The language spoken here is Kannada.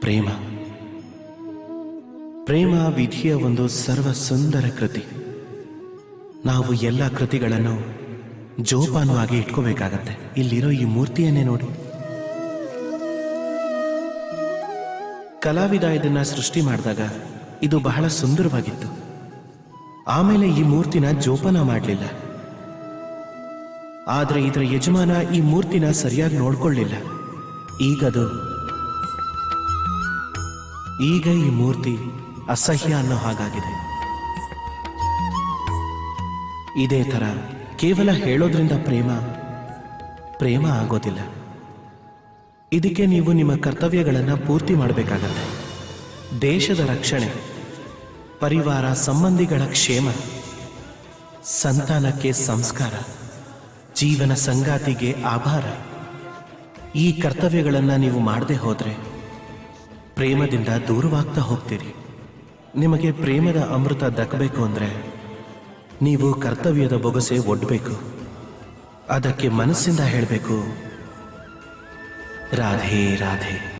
ಪ್ರೇಮ. ಪ್ರೇಮ ವಿಧಿಯ ಒಂದು ಸರ್ವ ಸುಂದರ ಕೃತಿ. ನಾವು ಎಲ್ಲ ಕೃತಿಗಳನ್ನು ಜೋಪಾನವಾಗಿ ಇಟ್ಕೋಬೇಕಾಗತ್ತೆ. ಇಲ್ಲಿರೋ ಈ ಮೂರ್ತಿಯನ್ನೇ ನೋಡಿ. ಕಲಾವಿದ ಇದನ್ನ ಸೃಷ್ಟಿ ಮಾಡಿದಾಗ ಇದು ಬಹಳ ಸುಂದರವಾಗಿತ್ತು. ಆಮೇಲೆ ಈ ಮೂರ್ತಿನ ಜೋಪಾನ ಮಾಡಲಿಲ್ಲ. ಆದ್ರೆ ಇದರ ಯಜಮಾನ ಈ ಮೂರ್ತಿನ ಸರಿಯಾಗಿ ನೋಡ್ಕೊಳ್ಳಿಲ್ಲ. ಈಗದು. ಈಗ ಈ ಮೂರ್ತಿ ಅಸಹ್ಯ ಅನ್ನೋ ಹಾಗಾಗಿದೆ. ಇದೇ ತರ ಕೇವಲ ಹೇಳೋದ್ರಿಂದ ಪ್ರೇಮ ಪ್ರೇಮ ಆಗೋದಿಲ್ಲ. ಇದಕ್ಕೆ ನೀವು ನಿಮ್ಮ ಕರ್ತವ್ಯಗಳನ್ನು ಪೂರ್ತಿ ಮಾಡಬೇಕಾಗತ್ತೆ. ದೇಶದ ರಕ್ಷಣೆ, ಪರಿವಾರ ಸಂಬಂಧಿಗಳ ಕ್ಷೇಮ, ಸಂತಾನಕ್ಕೆ ಸಂಸ್ಕಾರ, ಜೀವನ ಸಂಗಾತಿಗೆ ಆಭಾರ. ಈ ಕರ್ತವ್ಯಗಳನ್ನು ನೀವು ಮಾಡದೆ ಹೋದ್ರೆ ಪ್ರೇಮದಿಂದ ದೂರವಾಗ್ತಾ ಹೋಗ್ತೀರಿ. ನಿಮಗೆ ಪ್ರೇಮದ ಅಮೃತ ದಕ್ಕಬೇಕು ಅಂದ್ರೆ ನೀವು ಕರ್ತವ್ಯದ ಬೊಗಸೆ ಒಡ್ಬೇಕು. ಅದಕ್ಕೆ ಮನಸ್ಸಿಂದ ಹೇಳಬೇಕು, ರಾಧೆ ರಾಧೆ.